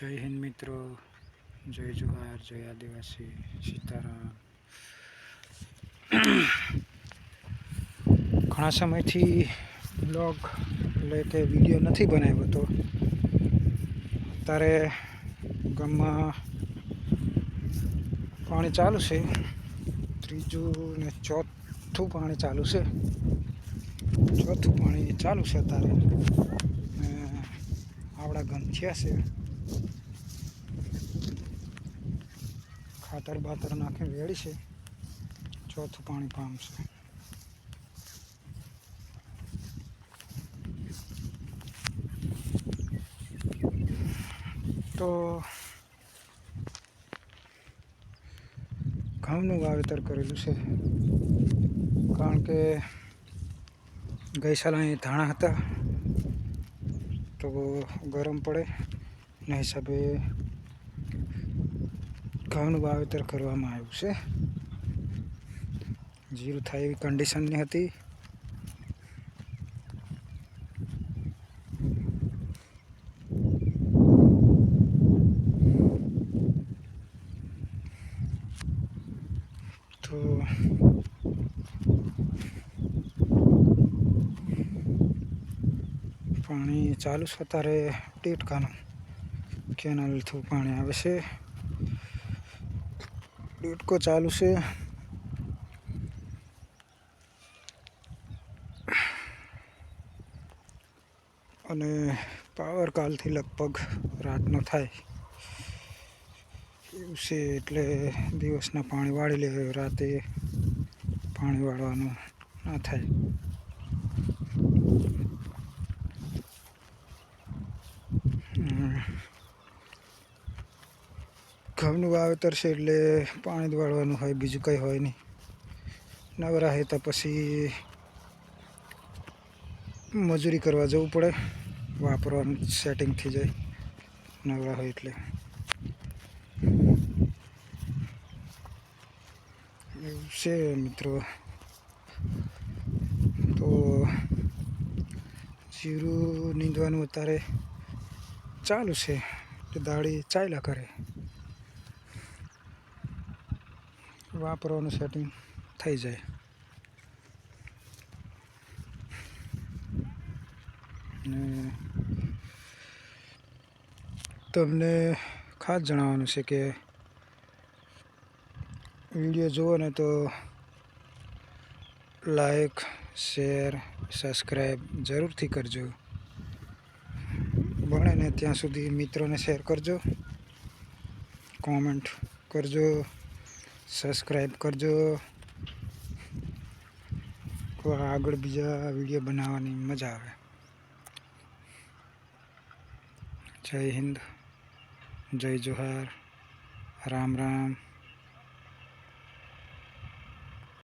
જય હિન્દ મિત્રો. જય જુહાર, જય આદિવાસી, સીતારામ. ઘણા સમયથી બ્લોગ એટલે કે વીડિયો નથી બનાવ્યો તો. અત્યારે ગામમાં પાણી ચાલુ છે. ત્રીજું ને ચોથું પાણી ચાલુ છે. ચોથું પાણી ચાલુ છે અત્યારે. આવડા ગમ થયા છે. ખાતર બાતર નાખીને વેળી છે. ચોથું પાણી પામશે તો ઘઉંનું વાવેતર કરેલું છે. કારણ કે ગઈ સાલ અહીં ધાણા હતા. તો ગરમ પડે. એના હિસાબે ઘઉંનું વાવેતર કરવામાં આવ્યું છે. જીરું થાય એવી કન્ડિશનની હતી. તો પાણી ચાલુ છે અત્યારે ટીટકાનું. કેનાલ થ્રુ પાણી આવે છે. ડૂટકો ચાલુ છે. અને પાવર કાલથી લગભગ રાતનો થાય. એવું છે એટલે દિવસના પાણી વાળી લે, રાતે પાણી વાળવાનું ના થાય. હમ. ઘઉંનું વાવેતર છે એટલે પાણી જ વાળવાનું હોય, બીજું કંઈ હોય નહીં. નવરા હોય તો પછી મજૂરી કરવા જવું પડે, વાપરવાનું સેટિંગ થઈ જાય, નવરા હોય એટલે. એવું છે મિત્રો. તો જીરું નીંદવાનું અત્યારે ચાલુ છે દાડી ચાલ્યા કરે. વાપરવાનું સેટિંગ થઈ જાય. ને તમને ખાસ જણાવવાનું છે કે વીડિયો જુઓ ને તો લાઈક શેર સબસ્ક્રાઈબ જરૂરથી કરજો. ભણે ને ત્યાં સુધી મિત્રોને શેર કરજો. કોમેન્ટ કરજો. સબસ્ક્રાઈબ કરજો. આગળ બીજા વીડિયો બનાવવાની મજા આવે. જય હિન્દ. જય જોહાર. રામ રામ.